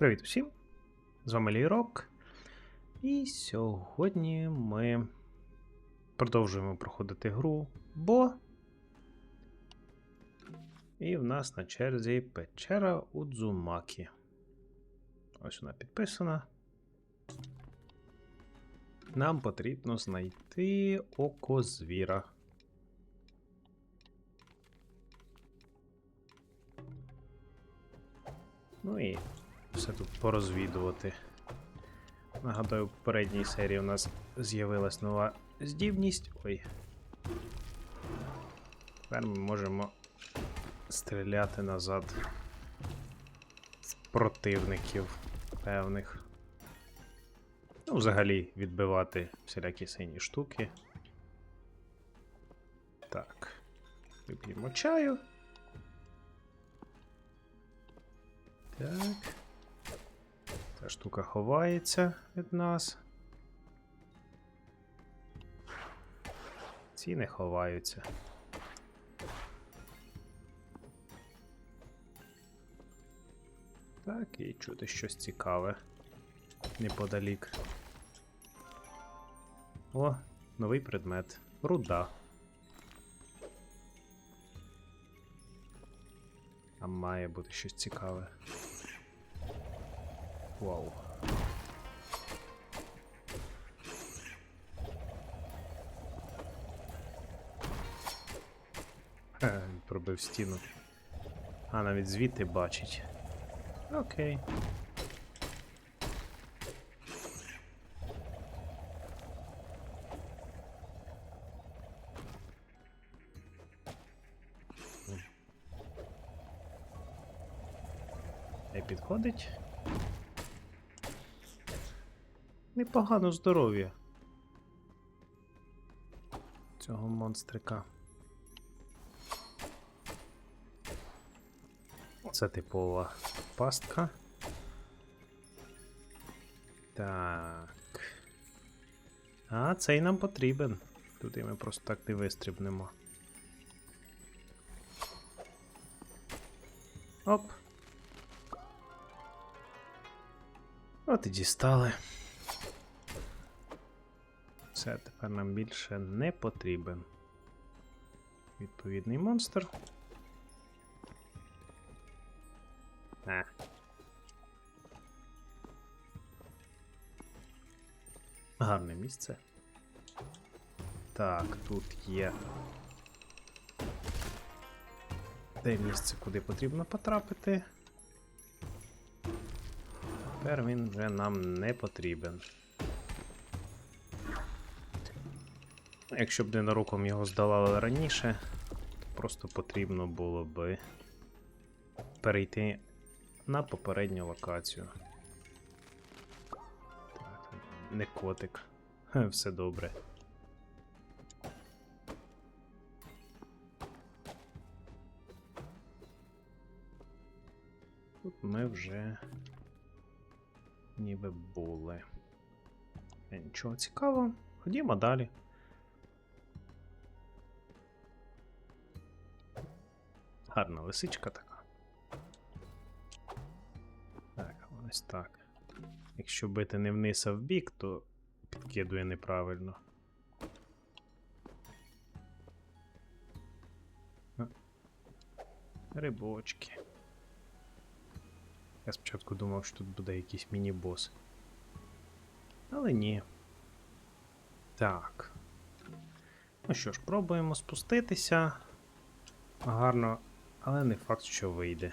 Привіт усім! З вами Лірок. І сьогодні ми продовжуємо проходити гру Бо. І в нас на черзі печера Удзумакі. Ось вона підписана. Нам потрібно знайти око звіра. Ну і все тут порозвідувати. Нагадаю, в попередній серії у нас з'явилась нова здібність. Ой. Тепер ми можемо стріляти назад в противників певних. Ну, взагалі відбивати всілякі сині штуки. Так. Вип'ємо чаю. Так. Ця штука ховається від нас. Ці не ховаються. Так, і чути щось цікаве. Неподалік. О, новий предмет. Руда. А має бути щось цікаве. Вау. Пробив стіну. А, навіть звідти бачить. Окей. Не підходить. Непогано здоров'я. Цього монстрика. Це типова пастка. Так. А, цей нам потрібен. Туди ми просто так не вистрибнемо. Оп. От і дістали. Все, тепер нам більше не потрібен. Відповідний монстр. А. Гарне місце. Так, тут є. Те місце, куди потрібно потрапити. Тепер він вже нам не потрібен. Якщо б ненароком його здолали раніше, то просто потрібно було би перейти на попередню локацію. Не котик. Все добре. Тут ми вже ніби були. Е, Нічого цікавого. Ходімо далі. Гарна лисичка така. Так, ось так. Якщо бити не вниз, а в бік, то підкидує неправильно. Рибочки. Я спочатку думав, що тут буде якийсь міні-бос. Але ні. Так. Ну що ж, пробуємо спуститися. Гарно, але не факт, що вийде.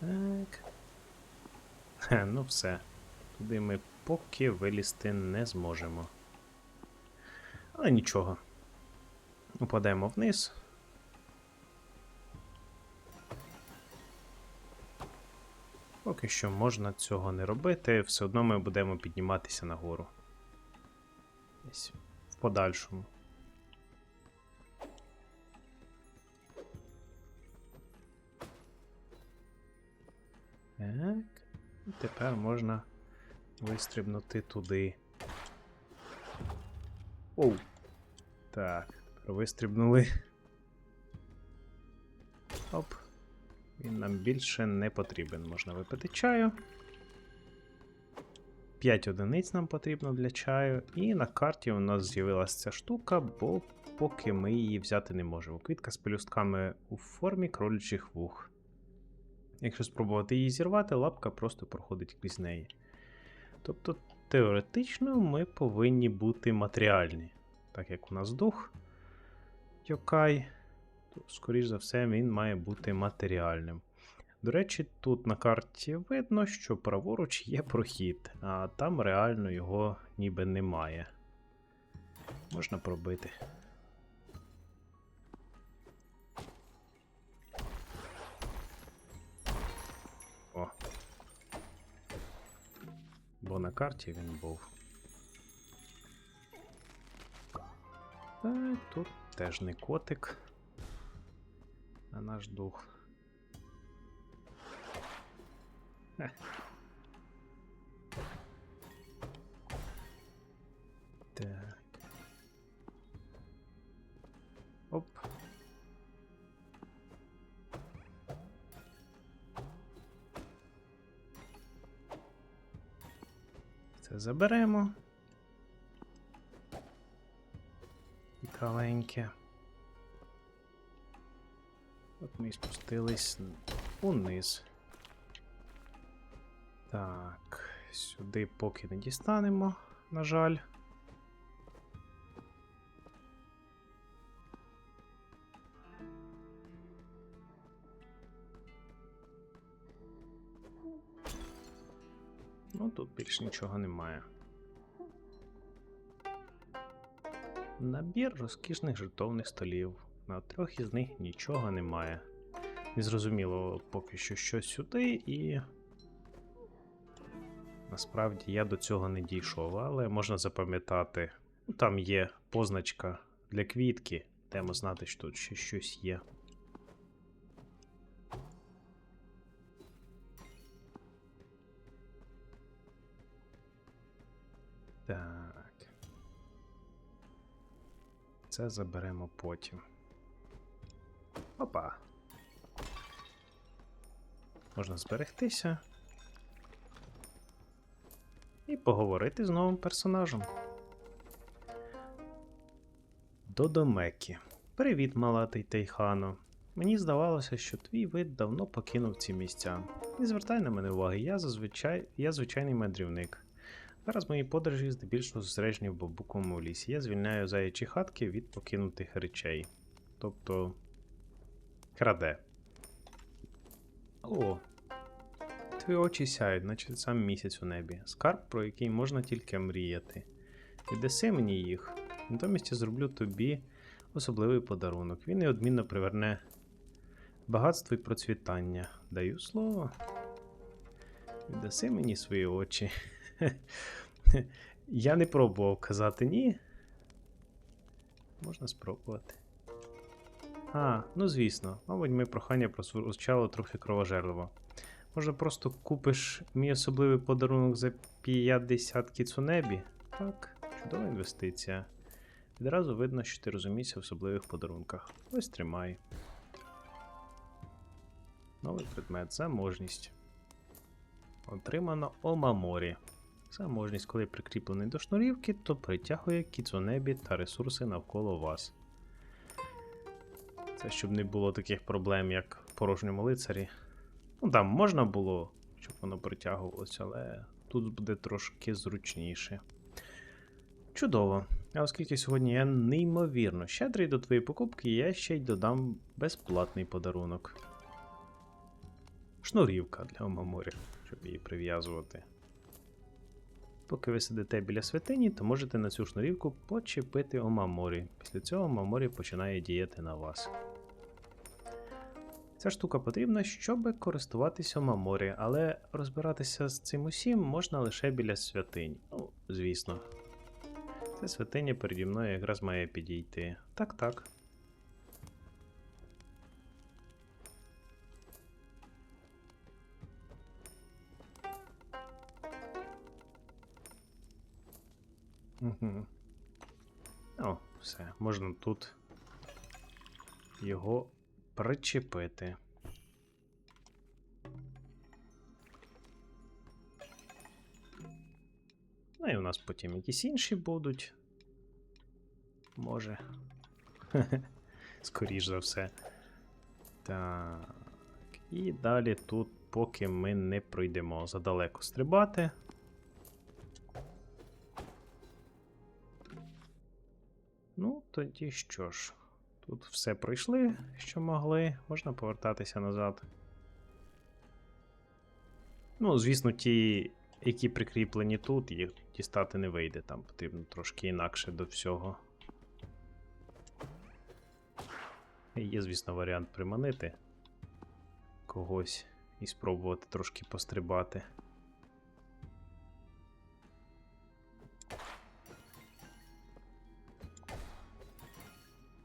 Так. Хе, ну все. Туди ми поки вилізти не зможемо. Але нічого. Упадемо вниз. Поки що можна цього не робити, все одно ми будемо підніматися нагору. Десь в подальшому. Так. І тепер можна вистрибнути туди. Оу. Так, вистрибнули. Оп. Він нам більше не потрібен. Можна випити чаю. 5 одиниць нам потрібно для чаю. І на карті у нас з'явилася ця штука, бо поки ми її взяти не можемо. Квітка з пелюстками у формі кролючих вух. Якщо спробувати її зірвати, лапка просто проходить крізь неї. Тобто, теоретично ми повинні бути матеріальні. Так як у нас дух Йокай, то, скоріш за все, він має бути матеріальним. До речі, тут на карті видно, що праворуч є прохід, а там реально його ніби немає. Можна пробити. О. Бо на карті він був. Та тут теж не котик. А наш дух. Так. Оп. Це заберемо. Цікавеньке. От ми і спустились униз. Так, сюди поки не дістанемо, на жаль. Ну, тут більш нічого немає. Набір розкішних жертовних столів. На трьох із них нічого немає. Незрозуміло поки що що сюди, і. Насправді я до цього не дійшов, але можна запам'ятати. Ну, Там є позначка для квітки, Йдемо знати, що тут ще щось є. Так. Це заберемо потім. Опа. Можна зберегтися. І поговорити з новим персонажем. Додомекі. Привіт, малатий Тейхано. Мені здавалося, що твій вид давно покинув ці місця. Не звертай на мене уваги, я зазвичай я звичайний мандрівник. Зараз мої подорожі здебільшого зосереджені в бабуковому лісі. Я звільняю заячі хатки від покинутих речей. Тобто. Краде. О. Твої очі сяють, наче сам місяць у небі. Скарб, про який можна тільки мріяти. Віддаси мені їх. Натомість я зроблю тобі особливий подарунок. Він неодмінно приверне багатство і процвітання. Даю слово. Віддаси мені свої очі. Я не пробував казати ні. Можна спробувати. А, ну звісно, мабуть, моє прохання прозвучало трохи кровожерливо. Може, просто купиш мій особливий подарунок за 50 кіцунебі? Так, чудова інвестиція. Відразу видно, що ти розумієшся в особливих подарунках. Ось тримай. Новий предмет заможність. Отримано Омаморі. Заможність, коли прикріплений до шнурівки, то притягує кіцунебі та ресурси навколо вас. Це щоб не було таких проблем, як в порожньому лицарі. Ну там можна було, щоб воно притягувалося, але тут буде трошки зручніше. Чудово. А оскільки сьогодні я неймовірно щедрий до твоєї покупки, я ще й додам безплатний подарунок. Шнурівка для Омаморі, щоб її прив'язувати. Поки ви сидите біля святині, то можете на цю шнурівку почепити Омаморі. Після цього Омаморі починає діяти на вас. Ця штука потрібна, щоб користуватися Омаморі, але розбиратися з цим усім можна лише біля святинь. Ну, звісно. Це святиня переді мною якраз має підійти. Так, так. Угу. О, все, можна тут його причепити. Ну і у нас потім якісь інші будуть. Може. Скоріш за все. Так. І далі тут, поки ми не пройдемо задалеко стрибати. Тоді що ж, тут все пройшли, що могли, можна повертатися назад. Ну, звісно, ті, які прикріплені тут, їх дістати не вийде, там потрібно трошки інакше до всього. Є, звісно, варіант приманити когось і спробувати трошки пострибати.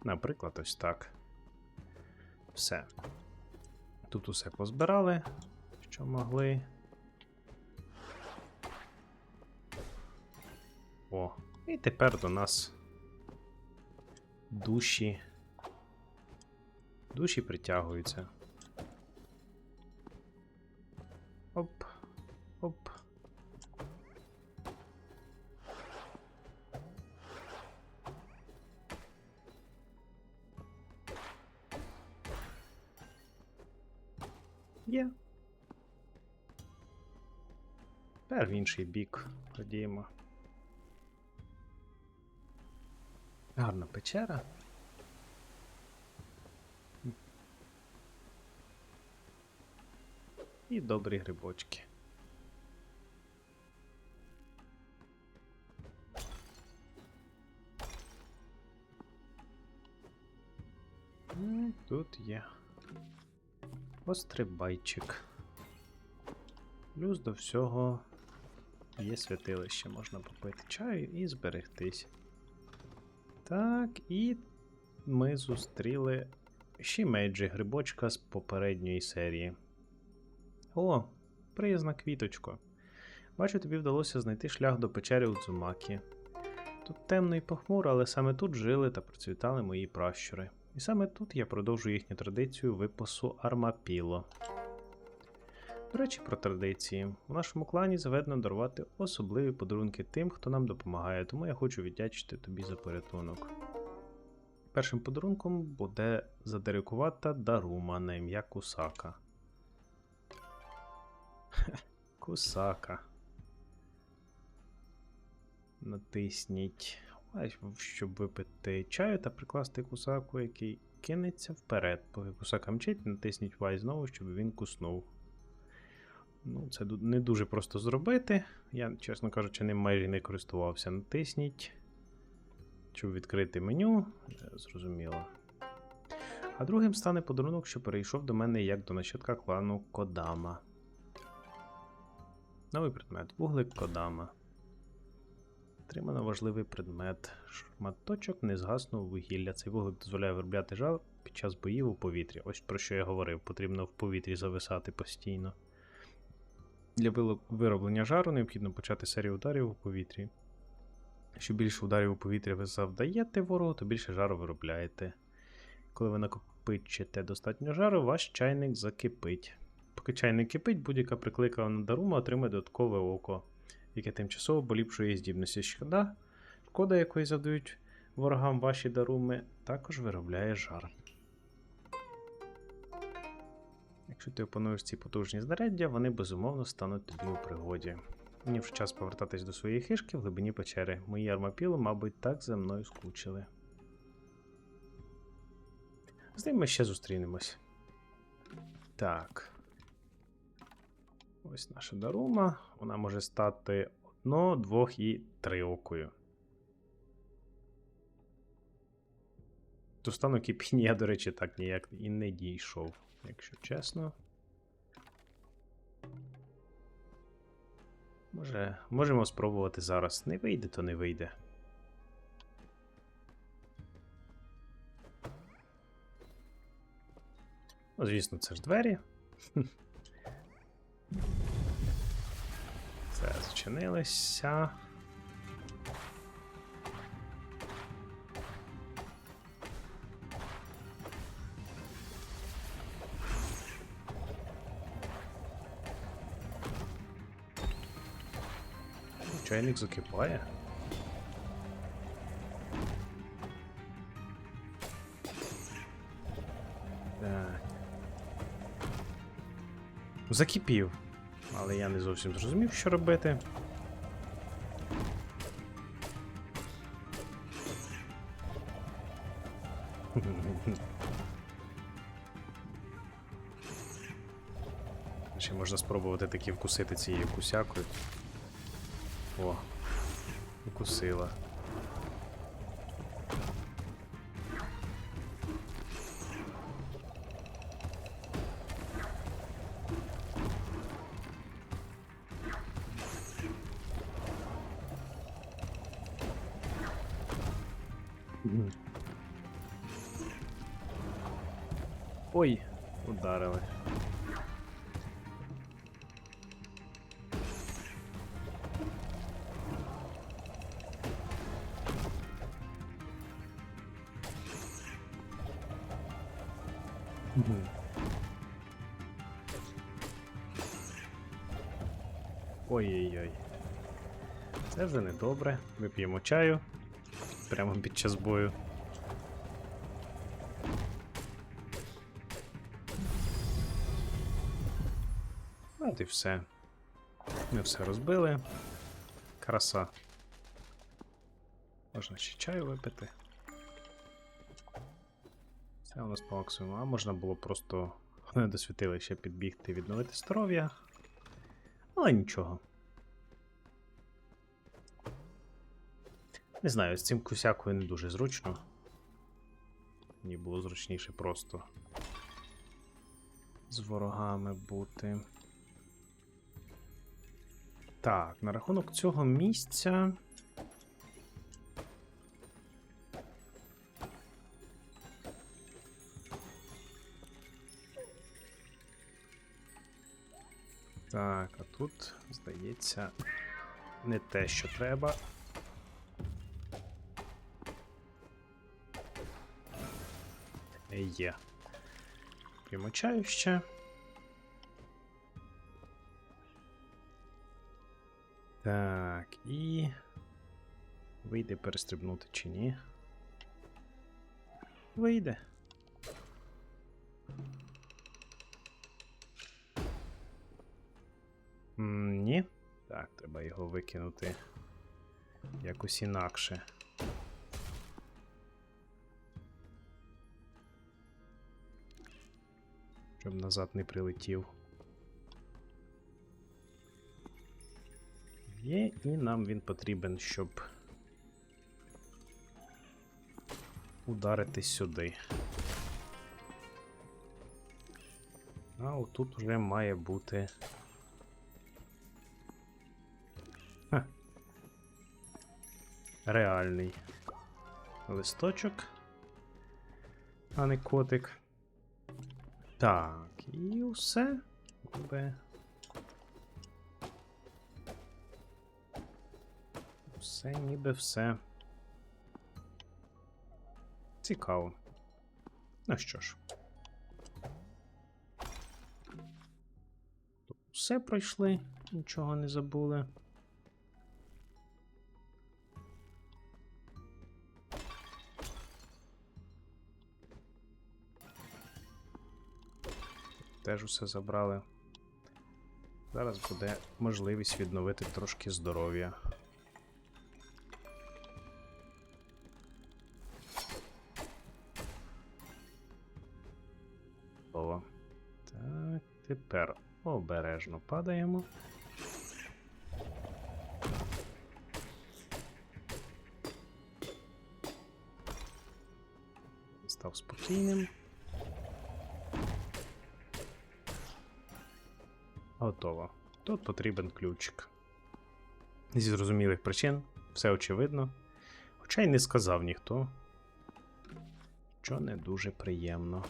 Наприклад, ось так. Все. Тут усе позбирали, що могли. О, і тепер до нас душі. Душі притягуються. Є. Тепер в інший бік ходімо. Гарна печера. І добрі грибочки. Тут є острибайчик. Плюс до всього є святилище, можна попити чаю і зберегтись. Так, і ми зустріли Шімейджі грибочка з попередньої серії. О, приязна квіточко. Бачу, тобі вдалося знайти шлях до печери Удзумакі. Тут темно і похмуро, але саме тут жили та процвітали мої пращури. І саме тут я продовжую їхню традицію випасу Армапіло. До речі, про традиції. У нашому клані заведено дарувати особливі подарунки тим, хто нам допомагає, тому я хочу віддячити тобі за порятунок. Першим подарунком буде задерикувата дарума на ім'я Кусака. Кусака. Натисніть, щоб випити чаю та прикласти кусаку, який кинеться вперед. Поки кусака мчить, натисніть Y знову, щоб він куснув. Ну, це не дуже просто зробити. Я, чесно кажучи, ним майже не користувався. Натисніть. Щоб відкрити меню. Е, Зрозуміло. А другим стане подарунок, що перейшов до мене як до нащадка клану Кодама. Новий предмет. Вуглик Кодама. Отримано важливий предмет. Шматочок незгасного вугілля. Цей вуглик дозволяє виробляти жар під час боїв у повітрі. Ось про що я говорив. Потрібно в повітрі зависати постійно. Для вироблення жару необхідно почати серію ударів у повітрі. Що більше ударів у повітря ви завдаєте ворогу, то більше жару виробляєте. Коли ви накопичите достатньо жару, ваш чайник закипить. Поки чайник кипить, будь-яка прикликана дарума отримає додаткове око, яке тимчасово поліпшує здібності. Шкода, шкода, якої завдають ворогам ваші даруми, також виробляє жар. Якщо ти опануєш ці потужні знаряддя, вони безумовно стануть тобі у пригоді. Мені вже час повертатись до своєї хишки в глибині печери. Мої армапіли, мабуть, так за мною скучили. З ним ми ще зустрінемось. Так. Ось наша дарума. Вона може стати одно, двох і триокою. До стану кипіння я, до речі, так ніяк і не дійшов, якщо чесно. Може, можемо спробувати зараз. Не вийде, то не вийде. Ну, звісно, це ж двері. Це зачинилися. Чайник закипає. Закипів. Але я не зовсім зрозумів, що робити. Ще можна спробувати таки вкусити цією кусякою. О, укусила. Ой, ударили. Ой-ой-ой. Це вже недобре. Вип'ємо чаю прямо під час бою. От і все. Ми все розбили. Краса. Можна ще чаю випити. Це у нас по максимуму. А можна було просто до святилища підбігти і відновити здоров'я. Але нічого. Не знаю, з цим кусякою не дуже зручно. Мені було зручніше просто з ворогами бути. Так, на рахунок цього місця. Так, а тут, здається, не те, що треба. Є. П'ємо чаю ще. Так, і. Вийде перестрибнути чи ні? Вийде. М, ні. Так, треба його викинути якось інакше. Щоб назад не прилетів. Є, і нам він потрібен, щоб ударити сюди. А отут вже має бути. Ха. Реальний листочок, а не котик. Так, і все. Ніби. Все, ніби все. Цікаво. Ну що ж. Все пройшли, нічого не забули. Теж усе забрали. Зараз буде можливість відновити трошки здоров'я. Так, тепер обережно падаємо. Став спокійним. Готово. Тут потрібен ключик. Зі зрозумілих причин, все очевидно. Хоча й не сказав ніхто. Що не дуже приємно.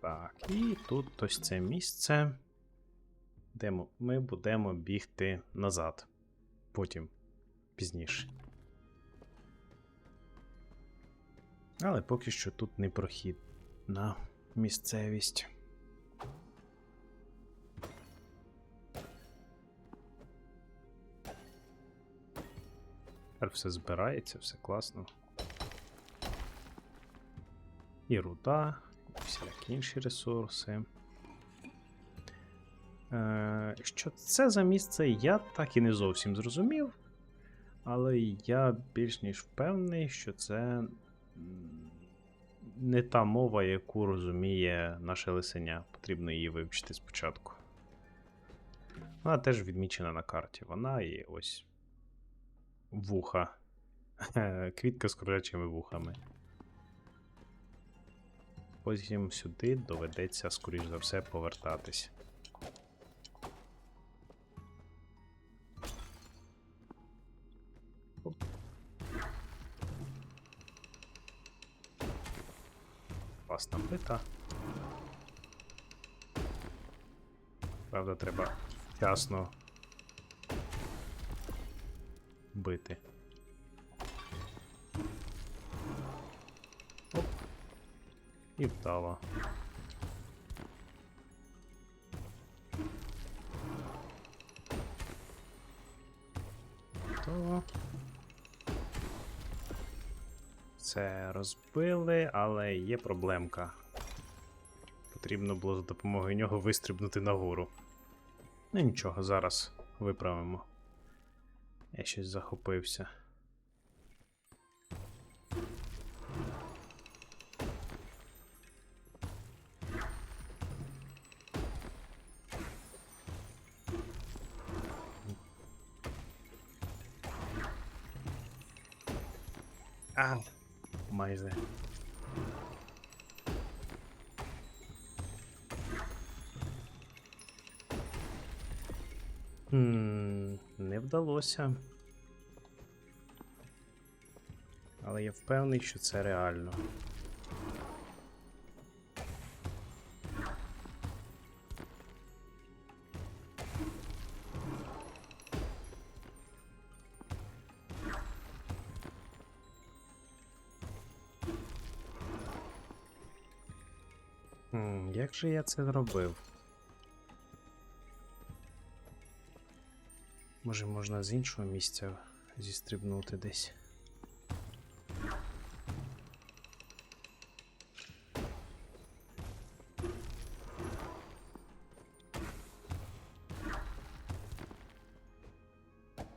Так, і тут ось це місце, де ми будемо бігти назад. Потім, пізніше. Але поки що тут не прохідна місцевість. Тепер все збирається, все класно. І руда, і всілякі інші ресурси. Е, що це за місце, я так і не зовсім зрозумів. Але я більш ніж впевнений, що це не та мова, яку розуміє наше лисеня. Потрібно її вивчити спочатку. Вона теж відмічена на карті. Вона і ось вуха. Квітка з кролячими вухами. Потім сюди доведеться, скоріш за все, повертатись. Класна плита. Правда, треба вчасно бити. Оп. І вдало. Готово. Це розбили, але є проблемка. Потрібно було за допомогою нього вистрибнути нагору. Ну нічого, зараз виправимо. Я щось захопився. Вдалося. Але я впевнений, що це реально. Як же я це зробив? Може, можна з іншого місця зістрибнути десь.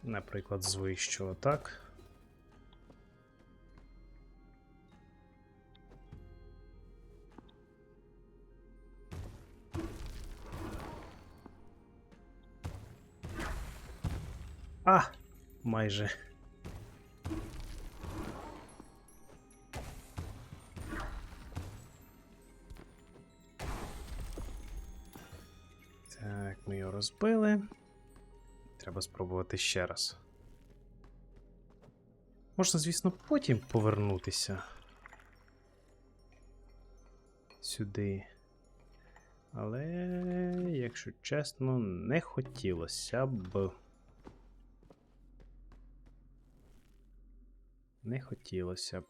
Наприклад, з вищого, так? Майже. Так, ми його розбили. Треба спробувати ще раз. Можна, звісно, потім повернутися. Сюди. Але, якщо чесно, не хотілося б. Не хотілося б.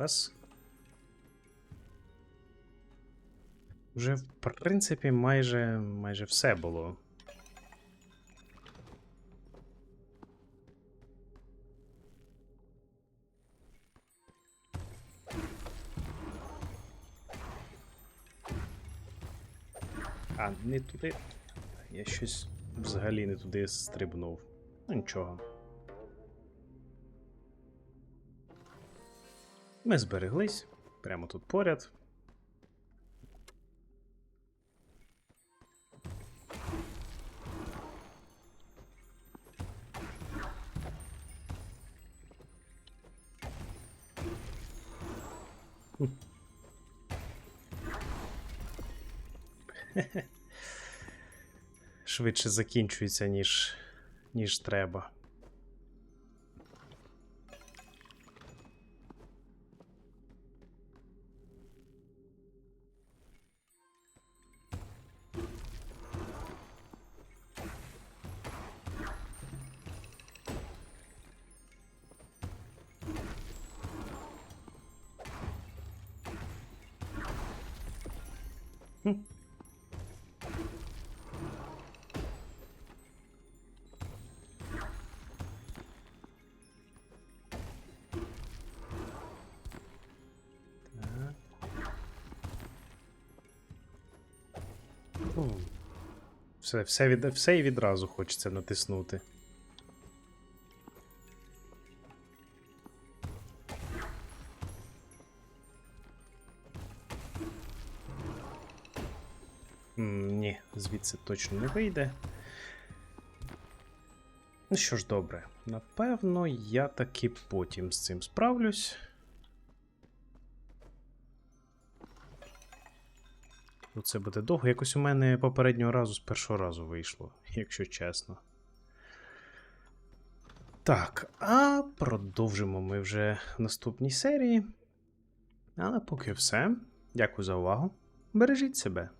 Раз. Вже, в принципі, майже, майже все було. А, не туди. Я щось взагалі не туди стрибнув. Ну нічого. Ми збереглись прямо тут поряд. Швидше закінчується, ніж ніж треба. О. Все, все, від, все і відразу хочеться натиснути. Ні, звідси точно не вийде. Ну що ж, добре. Напевно, я таки потім з цим справлюсь. Ну, це буде довго. Якось у мене попереднього разу з першого разу вийшло, якщо чесно. Так, а продовжимо ми вже в наступній серії. Але поки все. Дякую за увагу. Бережіть себе.